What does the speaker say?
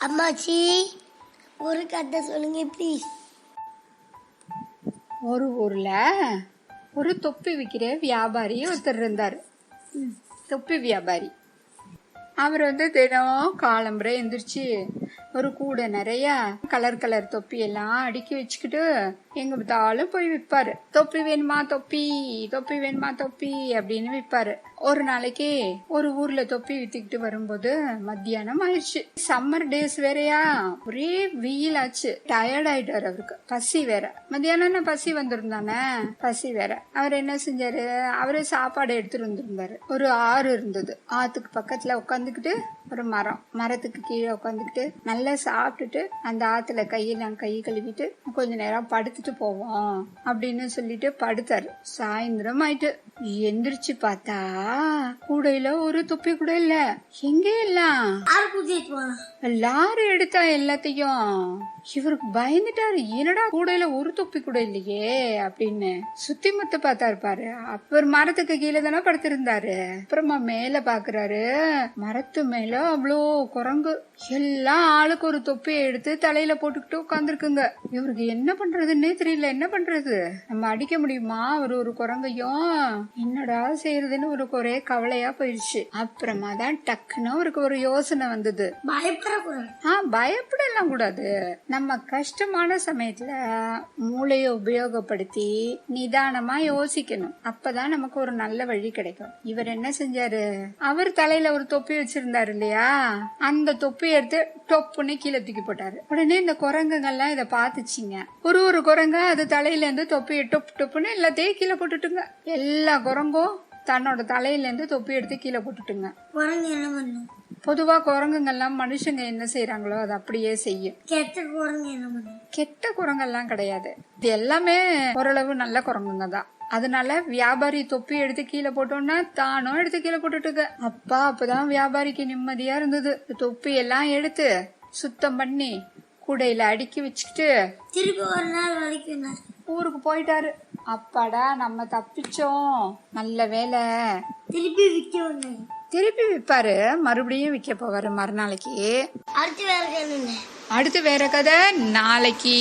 அம்மாச்சி ஒரு கதை சொல்லுங்க ப்ளீஸ் ஒரு ஊர்ல ஒரு தொப்பி விற்கிற வியாபாரி ஒருத்தர் இருந்தார். தொப்பி வியாபாரி. அவர் வந்து தினம் காலம்புரை எந்திரிச்சு ஒரு கூடை நிறைய கலர் கலர் தொப்பி எல்லாம் அடுக்கி வச்சுக்கிட்டு எங்க பார்த்தாலும் போய் விற்பாரு. தொப்பி வேணுமா தொப்பி? தொப்பி வேணுமா தொப்பி? அப்படின்னு விற்பாரு. ஒரு நாளைக்கு ஒரு ஊர்ல தொப்பி வித்துக்கிட்டு வரும்போது மத்தியானம் ஆயிடுச்சு. சம்மர் டேஸ் வேறையா? ஒரே வெயில் ஆச்சு. டயர்ட் ஆயிட்டாரு அவருக்கு. பசி வேற. மத்தியானம் பசி வந்திருந்தானே? பசி வேற. அவர் என்ன செஞ்சாரு? அவரே சாப்பாடு எடுத்துட்டு வந்திருந்தாரு. ஒரு ஆறு இருந்தது. ஆத்துக்கு பக்கத்துல உட்காந்துக்கிட்டு ஒரு மரம் மரத்துக்கு கீழே உட்காந்துக்கிட்டு நல்லா சாப்பிட்டுட்டு அந்த ஆத்துல கையெல்லாம் கை கழுவிட்டு கொஞ்ச நேரம் படுத்துட்டு போவோம் அப்படின்னு சொல்லிட்டு படுத்தாரு. சாயந்தரம் ஆயிட்டு எந்திரிச்சு பார்த்தா கூடையில ஒரு தொப்பி கூட இல்ல. எங்க எல்லாம்? லாரி எடுத்தா எல்லாத்தையும். இவருக்கு பயந்துட்டாரு. என்னடா கூடையில ஒரு தொப்பி கூட இல்லையே அப்படின்னு சுத்தி முத்த பார்த்தாரு பாரு. அவர் மரத்துக்கு கீழே தானே படுத்திருந்தாரு. அப்புறமா மேல பாக்குறாரு. மரத்து மேல அவ்வளோ குரங்கு. எல்லாம் ஆளுக்கு ஒரு தொப்பியை எடுத்து தலையில போட்டுக்கிட்டு உட்காந்துருக்குங்க இவருக்கு என்ன பண்றதுன்னே தெரியல. என்ன பண்றது? நம்ம அடிக்க முடியுமா? ஒரு ஒரு குரங்கையும் என்னடா செய்யறதுன்னு ஒரு ஒரே கவலையா போயிடுச்சு அப்புறமா தான் டக்குன்னு அவருக்கு ஒரு யோசனை வந்தது. பயப்படக்கூடாது. ஆ பயப்படலாம் கூடாது. நம்ம நம்ம கஷ்டமான சமயத்தில் மூளையை உபயோகப்படுத்தி நிதானமாக யோசிக்கணும். அப்பதான் நமக்கு ஒரு நல்ல வழி கிடைக்கும். இவர் என்ன செஞ்சாரு? அவர் தலையில ஒரு தொப்பி வச்சிருந்தாரு இல்லையா? அந்த தொப்பி எடுத்து டொப்புன்னு கீழே தூக்கி போட்டாரு. உடனே இந்த குரங்குங்கெல்லாம் இதை பார்த்துச்சிங்க. ஒரு ஒரு குரங்கா அது தலையில இருந்து தொப்பியை டொப் டொப்புன்னு எல்லாத்தையும் கீழே போட்டுட்டுங்க. எல்லா குரங்கும் தன்னோட தலையில இருந்து தொப்பி எடுத்து கீழே போட்டுட்டுங்க. குரங்கு என்ன பண்ணும்? பொதுவா குரங்குங்கெல்லாம் மனுஷங்க என்ன செய்யறாங்களோ அது அப்படியே செய்யும். கெட்ட குரங்கு என்ன கெட்ட குரங்கெல்லாம் கிடையாது. இது எல்லாமே ஓரளவு நல்ல குரங்குங்க தான் அதனால வியாபாரி தொப்பி எடுத்து கீழே போட்டோம்னா தானும் எடுத்து கீழே போட்டுட்டுங்க அப்பா அப்பதான் வியாபாரிக்கு நிம்மதியா இருந்தது. தொப்பி எல்லாம் எடுத்து சுத்தம் பண்ணி கூடையில அடுக்கி வச்சுக்கிட்டு திருப்பி ஒரு நாள் வரைக்கும் ஊருக்கு போயிட்டாரு. அப்பாடா நம்ம தப்பிச்சோம். நல்ல வேலை திருப்பி விற்க திருப்பி விற்பாரு மறுபடியும் விற்க போவாரு மறுநாளைக்கு. அடுத்து வேற என்ன? அடுத்து வேற கதை நாளைக்கு.